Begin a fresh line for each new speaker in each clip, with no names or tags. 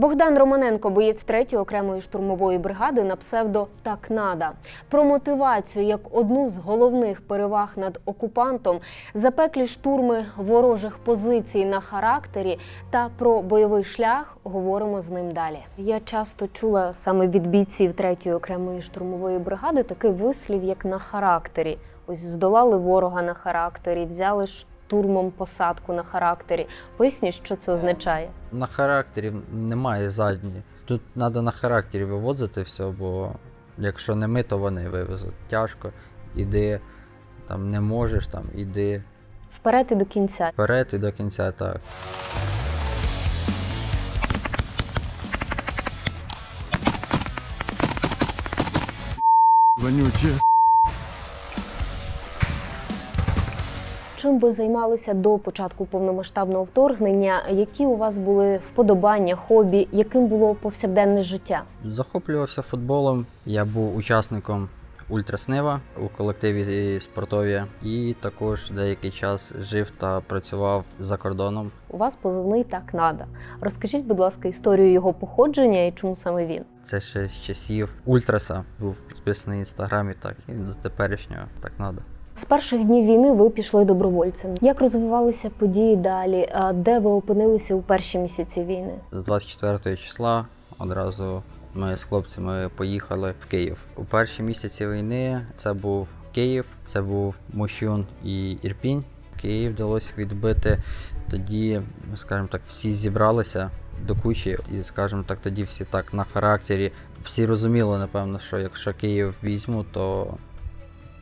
Богдан Романенко, боєць 3-ї окремої штурмової бригади на псевдо «Так нада». Про мотивацію як одну з головних переваг над окупантом, запеклі штурми ворожих позицій на характері та про бойовий шлях говоримо з ним далі. Я часто чула саме від бійців 3-ї окремої штурмової бригади такий вислів, як на характері. Ось здолали ворога на характері, взяли штурмом посадку на характері. Поясніть, що це означає.
На характері немає задньої. Тут треба на характері вивозити все, бо якщо не ми, то вони вивезуть. Тяжко, іди, там не можеш, там іди
Вперед і до кінця.
вперед і до кінця так.
Вонючая.
Чим ви займалися до початку повномасштабного вторгнення? Які у вас були вподобання, хобі, яким було повсякденне життя?
Захоплювався футболом. Я був учасником Ультраснива у колективі спортові і також деякий час жив та працював за кордоном.
У вас позивний так надо. Розкажіть, будь ласка, історію його походження і чому саме він?
Це ще з часів Ультраса був підписаний в інстаграмі, так і до теперішнього так надо.
З перших днів війни ви пішли добровольцем. Як розвивалися події далі? А Де ви опинилися у перші місяці війни?
З 24 числа одразу ми з хлопцями поїхали в Київ. У перші місяці війни це був Київ, це був Мощун і Ірпінь. Київ вдалося відбити. Тоді, скажімо так, всі зібралися до кучі, і, скажімо так, тоді всі так на характері. Всі розуміли, напевно, що якщо Київ візьму, то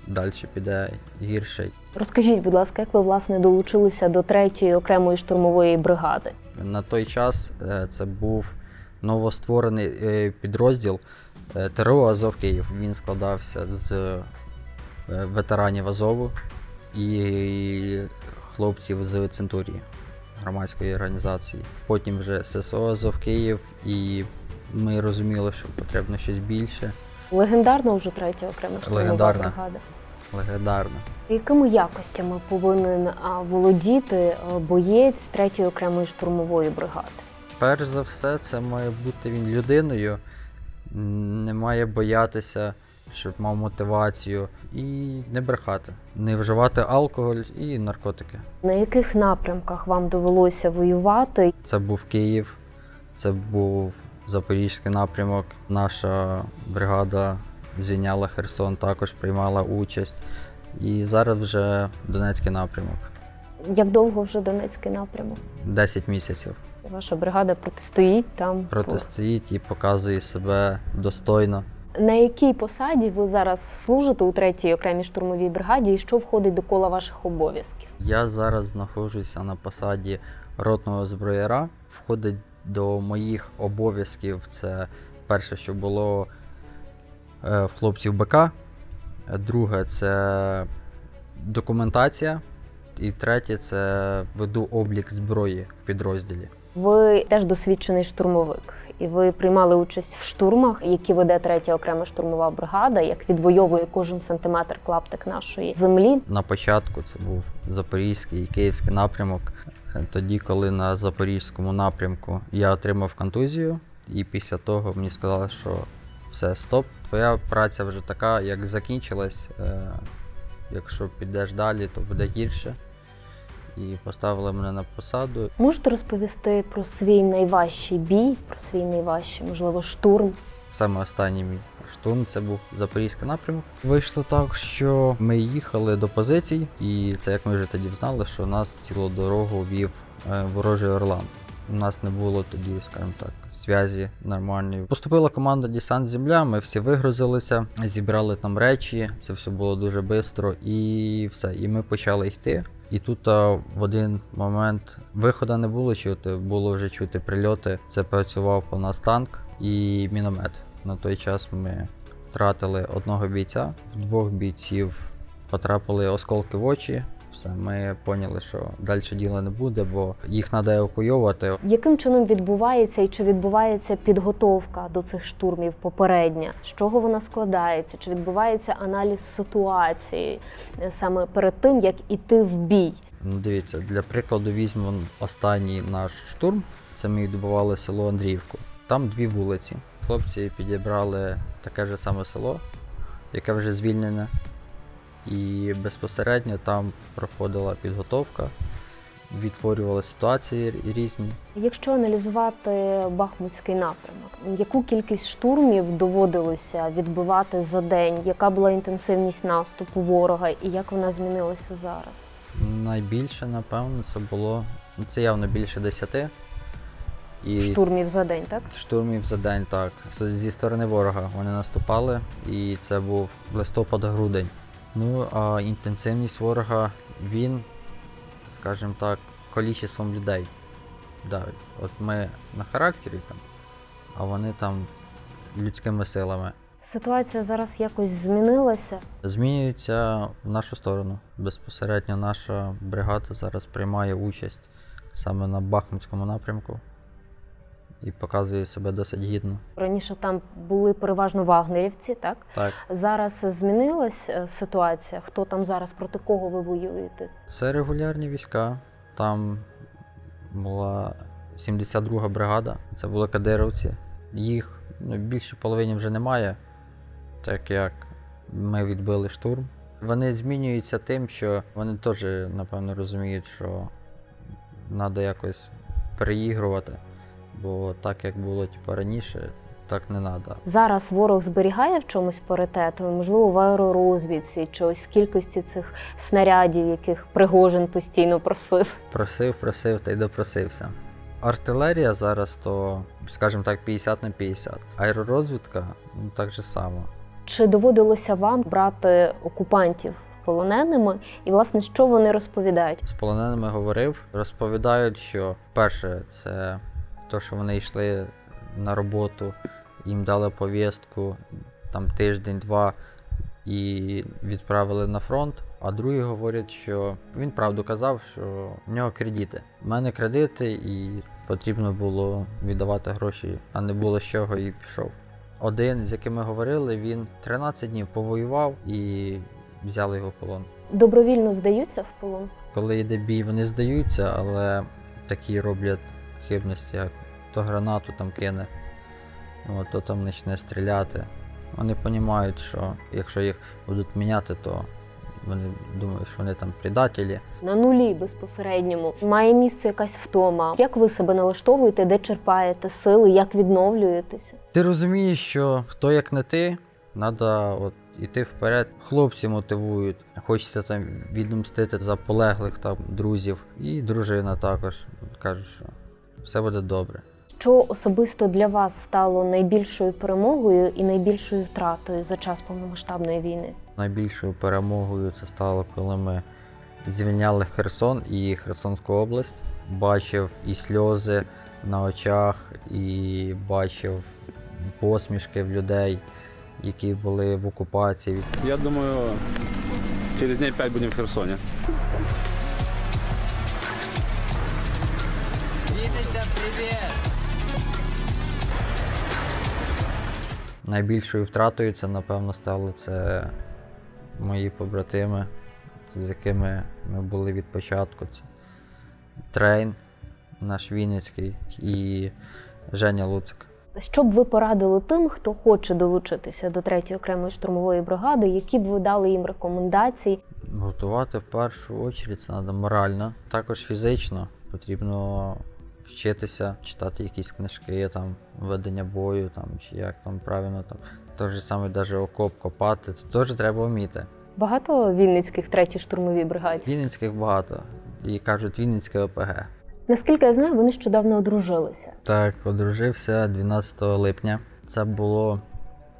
далі піде гірше.
Розкажіть, будь ласка, як ви власне долучилися до третьої окремої штурмової бригади?
На той час е, це був новостворений е, підрозділ е, ТРО Азов Київ. Він складався з ветеранів Азову і хлопців з Центурії громадської організації. Потім вже ССО Азов Київ, і ми розуміли, що потрібно щось більше.
Легендарна вже третя окрема штурмова бригада.
Легендарно.
Якими якостями повинен володіти боєць третьої окремої штурмової бригади?
Перш за все, це має бути він людиною, не має боятися, щоб мав мотивацію, і не брехати, не вживати алкоголь і наркотики.
На яких напрямках вам довелося воювати?
Це був Київ, це був Запорізький напрямок. Наша бригада звільняла Херсон, також приймала участь. І зараз вже Донецький напрямок.
Як довго вже Донецький напрямок?
10 місяців.
Ваша бригада протистоїть там.
Протистоїть і показує себе достойно.
На якій посаді ви зараз служите у третій окремій штурмовій бригаді і що входить до кола ваших обов'язків?
Я зараз знаходжуся на посаді ротного зброяра. Входить до моїх обов'язків. Це перше, що було в хлопців БК. Друге це документація. І третє це веду облік зброї в підрозділі.
Ви теж досвідчений штурмовик, і ви приймали участь в штурмах, які веде третя окрема штурмова бригада, як відвоює кожен сантиметр клаптик нашої землі.
На початку це був Запорізький і Київський напрямок. Е, Тоді, коли на Запорізькому напрямку я отримав контузію, і після того мені сказали, що все, стоп, твоя праця вже така, як закінчилась. е, Якщо підеш далі, то буде гірше. І поставили мене на посаду.
Можете розповісти про свій найважчий бій, про свій найважчий, можливо, штурм?
Саме останній мій штурм це був Запорізький напрямок. Вийшло так, що ми їхали до позицій, і це як ми вже тоді знали, що нас цілу дорогу вів е, ворожий Орлан. У нас не було тоді, скажімо так, зв'язі нормальної. Поступила команда Десант Земля, ми всі вигрузилися, зібрали там речі, це все було дуже швидко і все. І ми почали йти. І тут а, в один момент виходу не було чути, було вже чути прильоти. Це працював по нас танк і міномет. На той час ми втратили одного бійця, в двох бійців потрапили осколки в очі. Все, ми поняли, що далі діла не буде, бо їх треба евакуйовувати.
Яким чином відбувається і чи відбувається підготовка до цих штурмів попередня? З чого вона складається? Чи відбувається аналіз ситуації е, саме перед тим, як іти в бій?
Ну, дивіться, для прикладу візьмемо останній наш штурм. Це ми відбували село Андріївку. Там дві вулиці. Хлопці підібрали таке ж саме село, яке вже звільнене. І безпосередньо там проходила підготовка, відтворювали ситуації різні.
Якщо аналізувати Бахмутський напрямок, яку кількість штурмів доводилося відбивати за день? Яка була інтенсивність наступу ворога і як вона змінилася зараз?
Найбільше, напевно, це було. ну, Це явно більше 10. І
Штурмів за день, так?
штурмів за день, так. Зі сторони ворога вони наступали, і це був листопад-грудень. Ну, а інтенсивність ворога, він, скажімо так, количеством людей. Да, от ми на характері там, а вони там людськими силами.
Ситуація зараз якось змінилася.
Змінюється в нашу сторону. Безпосередньо наша бригада зараз приймає участь саме на Бахмутському напрямку і показує себе досить гідно.
Раніше там були переважно вагнерівці, так?
Так.
Зараз змінилась е, ситуація. Хто там зараз проти кого ви воюєте?
Це регулярні війська. Там була 72 бригада, це були кадировці. Їх ну, більше половини вже немає, так як ми відбили штурм. Вони змінюються тим, що вони теж, напевно, розуміють, що треба якось переігрувати, бо так як було типу, раніше, так не треба.
Зараз ворог зберігає в чомусь паритет, можливо, в аеророзвідці чи ось в кількості цих снарядів, яких Пригожин постійно просив.
Просив, просив та й допросився. Артилерія зараз то, скажімо так, 50 на 50. Аеророзвідка ну, так же само.
Чи доводилося вам брати окупантів полоненими? І, власне, що вони розповідають?
З полоненими говорив, розповідають, що перше, це те, що вони йшли на роботу, їм дали повістку там тиждень-два і відправили на фронт. А другі говорять, що він правду казав, що в нього кредити. У мене кредити, і потрібно було віддавати гроші, а не було з чого і пішов. Один, з яким ми говорили, він 13 днів повоював і взяли його в полон.
Добровільно здаються в полон?
Коли йде бій, вони здаються, але такі роблять хибності, як то гранату там кине, от, то там почне стріляти. Вони розуміють, що якщо їх будуть міняти, то вони думають, що вони там предателі.
На нулі безпосередньому має місце якась втома. Як ви себе налаштовуєте, де черпаєте сили, як відновлюєтеся?
Ти розумієш, що хто як не ти, треба от іти вперед. Хлопці мотивують, хочеться там відомстити за полеглих там друзів. І дружина також каже, що все буде добре.
Що особисто для вас стало найбільшою перемогою і найбільшою втратою за час повномасштабної війни?
Найбільшою перемогою це стало, коли ми звільняли Херсон і Херсонську область. Бачив і сльози на очах, і бачив посмішки в людей, які були в окупації.
Я думаю, через дней 5 будем в Херсоне.
Найбільшою втратою це, напевно, стало це мої побратими, з якими ми були від початку. Це Трейн, наш Вінницький і Женя Луцик.
Що б ви порадили тим, хто хоче долучитися до 3-ї окремої штурмової бригади, які б ви дали їм рекомендації?
Готувати в першу чергу це треба морально, також фізично. Потрібно вчитися, читати якісь книжки, там, ведення бою, там, чи як там правильно там. Той же саме даже окоп копати, це теж треба вміти.
Багато вінницьких 3-й штурмовій бригаді.
Вінницьких багато. І кажуть, Вінницьке ОПГ.
Наскільки я знаю, вони нещодавно одружилися.
Так, одружився 12 липня. Це було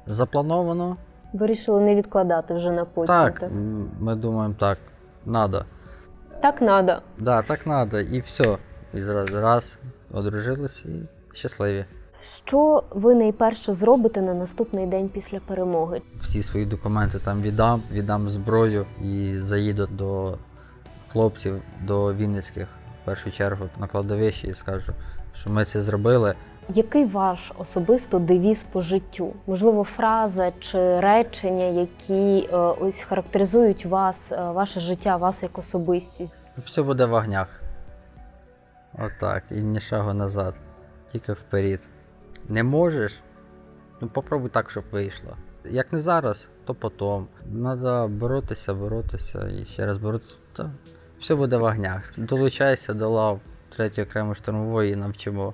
заплановано.
Вирішили не відкладати вже на потім.
Так, ми думаємо, так, надо.
так надо.
Да, так надо, і все. І зразу раз одружились і щасливі.
Що ви найперше зробите на наступний день після перемоги?
Всі свої документи там віддам, віддам зброю і заїду до хлопців, до Вінницьких в першу чергу на кладовище і скажу, що ми це зробили.
Який ваш особисто девіз по життю? Можливо, фраза чи речення, які е, ось характеризують вас, е, ваше життя, вас як особистість?
Все буде в огнях. Отак, і ні шагу назад. тільки вперед. Не можеш? Ну попробуй так, щоб вийшло. Як не зараз, то потом. Треба боротися, боротися і ще раз боротися. Та все буде в огнях. Долучайся до лав третьої окремої штурмової і навчимо.